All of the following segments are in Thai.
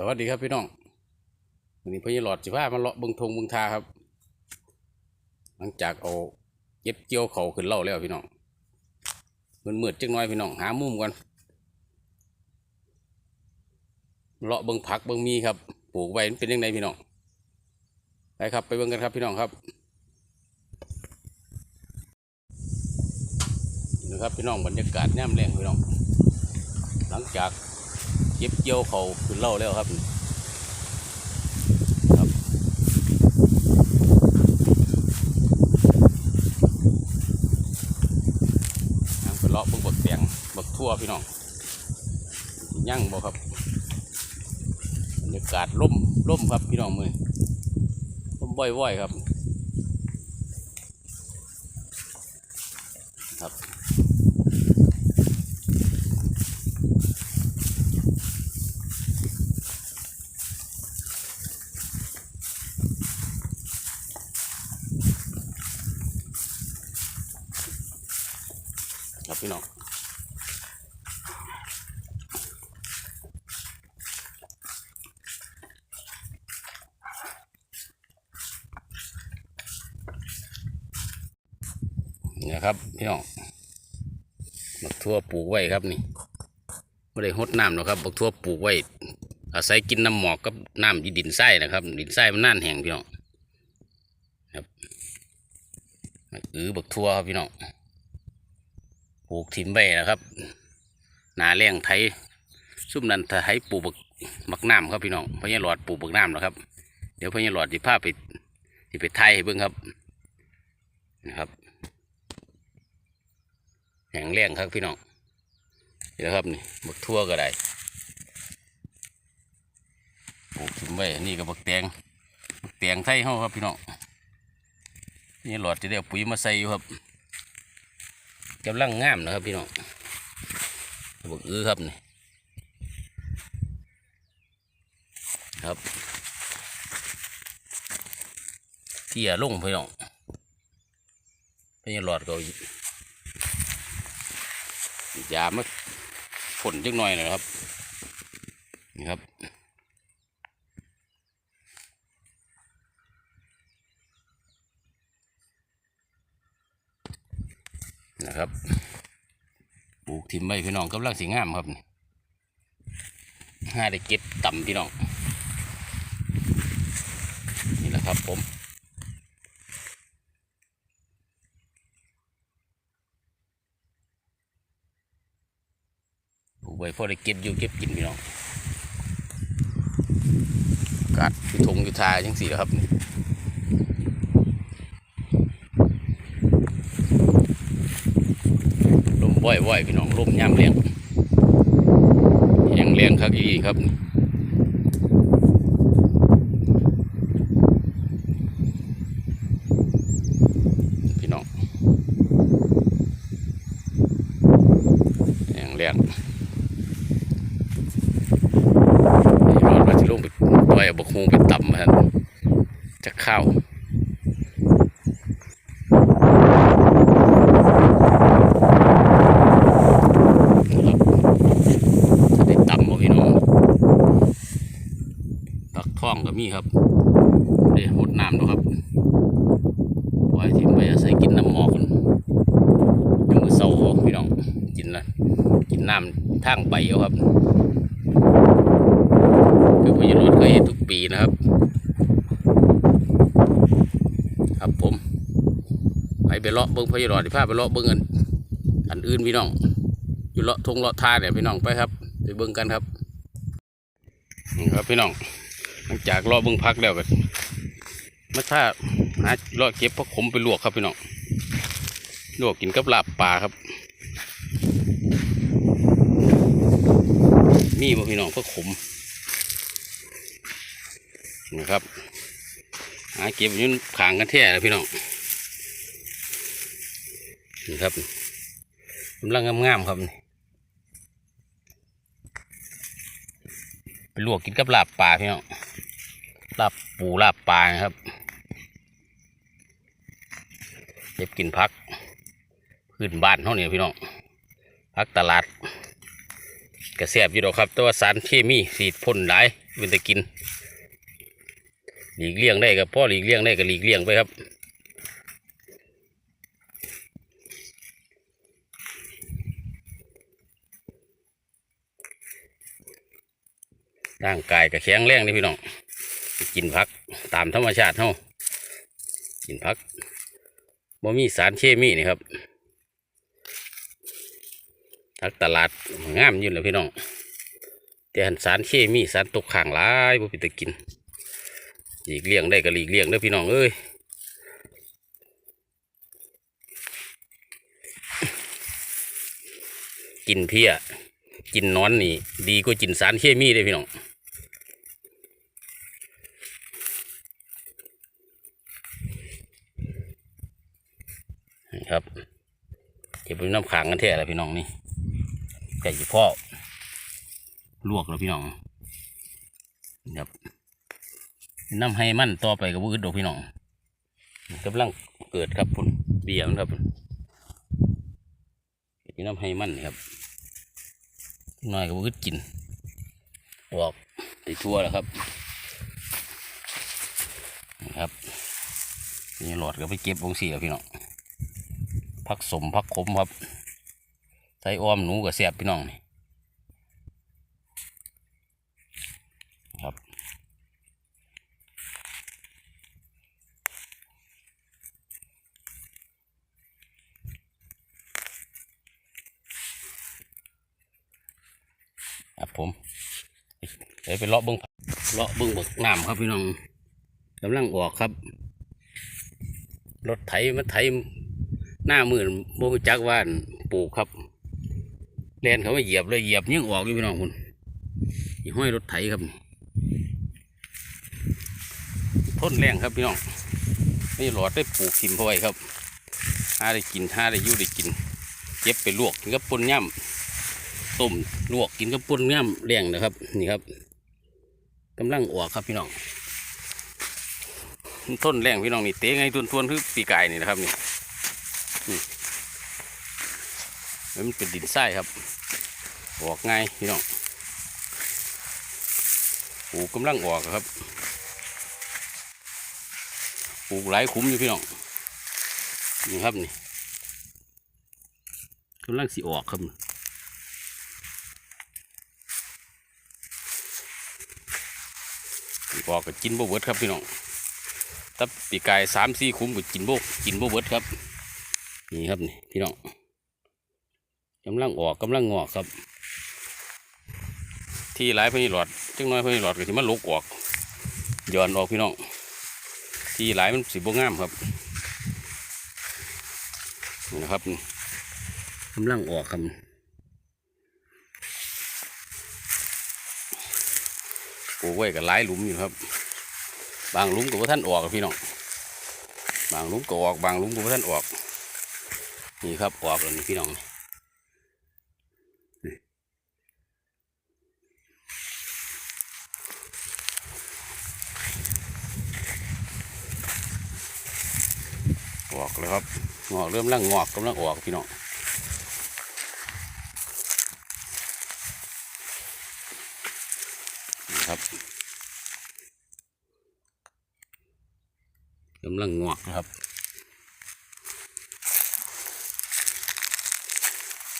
สวัสดีครับพี่น้องวันนี้พี่หลอดสิพามาเลาะเบิงทงเบิงทาครับ หลังจากเอาเย็บเกี่ยวเขาขึ้นเล่าแล้วพี่น้องมันมืดจังน้อยพี่น้องหามุมก่อนเลาะเบิงผักเบิงมีครับปลูกไว้มันเป็นยังไงพี่น้องไปครับไปเบิงกันครับพี่น้องครับนี่นะครับพี่น้องบรรยากาศแนมแรงพี่น้อง หลังจาก เก็บเกี่ยวเขาขึ้นเล่าแล้วครับครับทางไปเลาะเบิ่งบักแตงบักทั่วพี่น้องยั่งบ่ครับบรรยากาศร่มร่มครับพี่น้องมือร่มบ่อยๆครับ นี่นะครับพี่น้องบักทั่วปลูกไว้ครับนี่ไม่ได้หดน้ำหรอกครับบักทั่วปลูกไว้ อาศัยกินน้ำหมอกกับน้ำดินทรายนะครับ ดินทรายมันน่านแห้งพี่น้องครับอือบักทั่วครับพี่น้องปลูกถิ่มไว้นะครับหนาแรงไทยซุ่มนันไทยปลูกบักบักน้ำครับพี่น้องพญาหลอดปลูกบักน้ำนะครับ เดี๋ยวพญาหลอดจะพาไปจะไปไทยให้เบิ่งครับนะครับ ห่งแรงครับพี่น้องเดี๋ยวครับนี่บักทั่วก็ได้ปลูกถิ่มไว้นี่ก็บักแตงบักแตงไทยเฮาครับพี่น้องนี่หลอดจะได้ปุ๋ยมาใส่อยู่ครับกำลังงามนะครับพี่น้องบกอื้อครับนี่ครับเที่ยลงพี่น้องพี่หลอดก็ เอายามาฝนจังหน่อยนะครับ นี่ครับนะครับปลูกทิมไว้พี่น้องกำลังสีงามครับห้าได้เก็บต่ำพี่น้อง นี่แหละครับผมปลูก ไว้พอได้เก็บอยู่เก็บกินพี่น้องกาศอยู่ทงอยู่ทายจังสี่ครับนี่ลมบ่อยๆพี่น้องลมยามเลี้ยงยังเลี้ยงครับอีครับนี่พี่น้องแหงเลี้ยงนี่รอดมาที่ลงไปปล่ อยเอาบกฮวงไปต่ำครับจะเข้าถ้าได้ต่ำบ่พี่น้องตักท่องก็มีครับได้หดน้ำเนาะครับปล่อยทิ้งไปอาศัยกินน้ำหมอกกันยังมือเศร้าเอาพี่น้องกินละกินน้ำทางไปเอาครับ พญารถเคยเห็นทุกปีนะครับ ครับผม ไปไปเลาะเบิ้งพญารอดที่พาพไปเลาะเบิ้งกันอันอื่นพี่น้อง อยู่เลาะทงเลาะท่าเนี่ยพี่น้องไปครับไปเบิ่งกันครับนี่ครับพี่น้องหลังจากเลาะเบิ่งพักแล้วกันมาท่าหาเลาะเก็บผักขมไปลวกครับพี่น้องลวกกินกับลาบปลาครับ มีบ่พี่น้องผักขม นะครับหาเก็บอยืนขางกันแท้เลยพี่น้องนี่ครับกำลังงามๆครับนี่ไปลวกกินกับลาบปลาพี่น้องลาบปูลาบปลานะครับเก็บกินพักพื้นบ้านเท่านี้พี่น้องพักตลาดกระแสบอยู่ดอกครับ แต่ว่าสารเคมีสีดพ่นหลายเป็นต่กิน หลีกเลี่ยงได้กับพ่อหลีกเลี่ยงได้ก็หลีกเลี่ยงไปครับร่างกายก็แข็งแรงนี่พี่น้องกินผักตามธรรมชาติเฮากินผักบ่มีสารเคมีนี่ครับทักตลาดงามอยู่แล้วพี่น้องแต่หันสารเคมีสารตกข้างหลายบ่เป็นตะกิน หลีกเลี่ยงได้ก็หลีกเลี่ยงเด้อพี่น้องเอ้ยกินเพี้ยกินนอนนี่ ดีกว่ากินสารเคมีเลยพี่น้องนะครับเก็บเป็นน้ำขังกันแท้แล้วพี่น้องนี่ไก่พ่อลวกแล้วพี่น้องนะครับ น้ำให้มันต่อไปกับวืดดอกพี่น้องกำลังเกิดครับพุ่นเบี้ยมันครับพุ่นนี่น้ำให้มันครับน้อยกับวืดกินออกไปทั่วแล้วครับนี่ครับนี่หลอดก็ไปเก็บวงสีแล้วพี่น้องผักสมผักขมครับใส่อ้อมหนูกับเสียบพี่น้องนี่ครับครับ ผมเดี๋ยวไปเลาะเบิ้งเลาะเบิ้งบักน้ำครับพี่น้องกำลังออกครับ รถไถมาไถหน้ามือโมจักว่านปลูกครับแลนเขาไม่เหยียบเลยเหยียบยังออกอยู่พี่น้องคุณยี่ห้อยรถไถครับทนแรงครับพี่น้องนี่หลอดได้ปลูกทิมเอาไว้ครับหาได้กินหาได้ยู่ได้กินเก็บไปลวกกินกับปนย่ำ ต้มลวกกินกับปนย่ำแรงนะครับ นี่ครับกำลังออกครับพี่น้องต้นแรงพี่น้องนี่เตะไงทวนๆคือปีกายนี่นะครับนี่มันเป็นดินทรายครับออกง่ายพี่น้องปลูกกำลังออกครับปลูกหลายคุ้มอยู่พี่น้องนี่ครับนี่กำลังสิออกครับ ออกก็กินบ่เบิดครับพี่น้องถ้าปีกายสามสี่คุ้มก็กินบ่กินบ่เบิดครับ นี่ครับนี่พี่น้องกำลังออกกำลังงอกครับ ที่หลายพนี่หลอดจังน้อยพนี่หลอดก็ที่มันลุกออกย้อนออกพี่น้องที่หลายมันสีบงามครับนี่นะครับกำลังออกครับ ปลูกไว้กับหลายหลุมอยู่ครับ บางหลุมก็บ่ท่านออกพี่น้องบางหลุมก็ออกบางหลุมก็บ่ท่านออก นี่ครับออกแล้วนี่พี่น้องออกเลยครับงอกเริ่มร่างงอกกำลังออกพี่น้อง ครับกำลังงอกนะครับ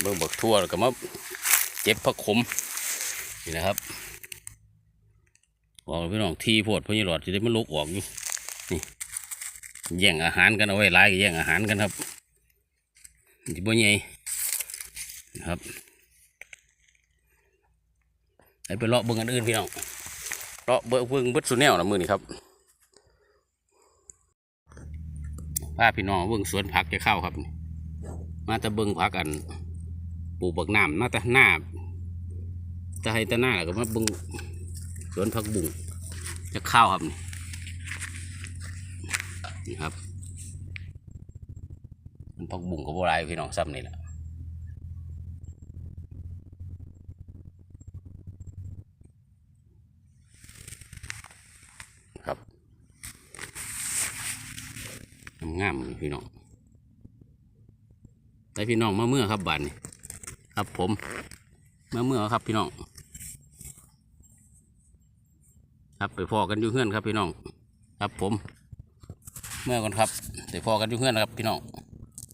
เบิ่งบักทั่วแล้วก็มาเจ็บผักขมนี่นะครับออกพี่น้องทีโพดพราะนี่หลอดจะได้มันลุกออกอยู่แย่งอาหารกันเอาไว้หลายก็แย่งอาหารกันครับจิบ่ใหญ่นะครับ ไปเลาะเบิ่งอันอื่นพี่น้องเลาะเบิ่งเบิ่งเบิดสุดแนวละมือนี่ครับพาพี่น้องเบิ่งสวนผักจะเข้าครับ มาแตะเบิ่งผักอันปลูกบักน้ำมาแตะหน้าจะให้แตะหน้าแล้วก็มาเบิ่งสวนผักบุ้งจะเข้าครับนี่ครับมันพักบุ้งกับโบราณพี่น้องซ้ำนี่แหละ งามๆพี่น้องแต่พี่น้องมาเมื่อครับบานนี่ครับผมเมื่อเมื่อครับพี่น้อง ครับไปพอกันอยู่เพื่อนครับพี่น้อง ครับผม เมื่อก่อนครับไปพอกันอยู่เพื่อนครับพี่น้อง